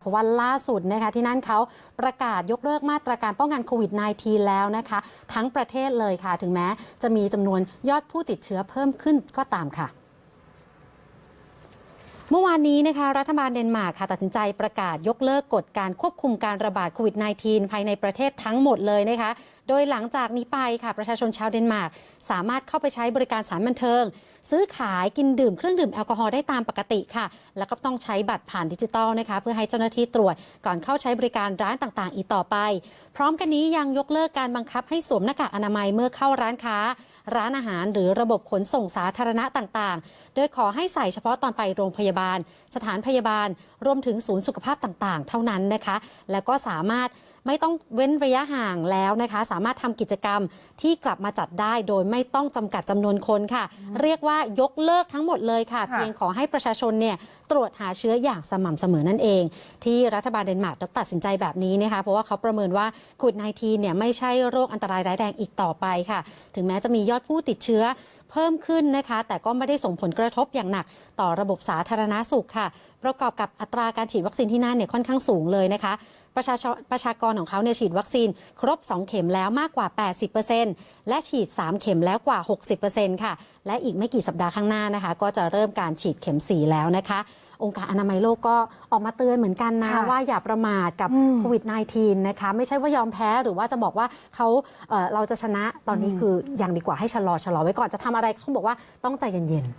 เพราะว่าล่าสุดนะคะที่นั่นเขาประกาศยกเลิกมาตรการป้องกันโควิด -19 แล้วนะคะ ทั้งประเทศเลยค่ะ ถึงแม้จะมีจำนวนยอดผู้ติดเชื้อเพิ่มขึ้นก็ตามค่ะ เมื่อวานนี้นะคะรัฐบาลเดนมาร์กค่ะตัดสินใจประกาศยกเลิกกฎการควบคุมการระบาดโควิด -19 ภายในประเทศทั้งหมดเลยนะคะ โดยหลังจากนี้ไปค่ะประชาชนชาวเดนมาร์กสามารถเข้าไปใช้บริการสารบันเทิง ซื้อขายกินดื่มเครื่องดื่มแอลกอฮอล์ได้ตามปกติค่ะ แล้วก็ต้องใช้บัตรผ่านดิจิตอลนะคะเพื่อให้เจ้าหน้าที่ตรวจก่อนเข้าใช้บริการร้านต่างๆ อีกต่อไป พร้อมกันนี้ยังยกเลิกการบังคับให้สวมหน้ากากอนามัยเมื่อเข้าร้านค้า ร้านอาหารหรือระบบขนส่งสาธารณะต่างๆ โดยขอให้ใส่เฉพาะตอนไปโรงพยาบาลสถานพยาบาล รวมถึงศูนย์สุขภาพต่างๆ เท่านั้นนะคะ แล้วก็สามารถไม่ต้องเว้นระยะห่างแล้วนะคะ สามารถทำกิจกรรมที่กลับมาจัดได้ โดยไม่ต้องจำกัดจำนวนคนค่ะ เรียกว่ายกเลิกทั้งหมดเลยค่ะค่ะ เพียงขอให้ประชาชนเนี่ยตรวจหาเชื้ออย่างสม่ำเสมอนั่นเอง ที่รัฐบาลเดนมาร์กตัดสินใจแบบนี้นะคะเพราะว่าเขาประเมินว่าโควิด -19 เนี่ยไม่ใช่โรคอันตรายร้ายแรงอีกต่อไปค่ะ ถึงแม้จะมียอดผู้ติดเชื้อเพิ่มขึ้นนะคะ แต่ก็ไม่ได้ส่งผลกระทบอย่างหนัก ต่อระบบสาธารณาสุขค่ะ ประกอบกับอัตราการฉีดวัคซีนที่นั่นเนี่ยค่อนข้างสูงเลยนะคะ ประชาชนประชากรของเขาเนี่ยฉีดวัคซีนครบ 2 เข็มแล้วมากกว่า 80%และฉีด 3 เข็มแล้วกว่า 60%ค่ะ และอีกไม่กี่สัปดาห์ข้างหน้านะคะ ก็จะเริ่มการฉีดเข็ม 4 แล้วนะคะองค์การอนามัยโลกก็ออกมาเตือนเหมือนกันนะค่ะว่าอย่าประมาทกับอืมโควิด -19 นะคะ ไม่ใช่ว่ายอมแพ้หรือว่าจะบอกว่าเขาเอ่อเราจะชนะตอนนี้คืออย่างดีกว่าให้ชะลอชะลอไว้ก่อนจะทำอะไรเขาบอกว่าต้องใจเย็นๆ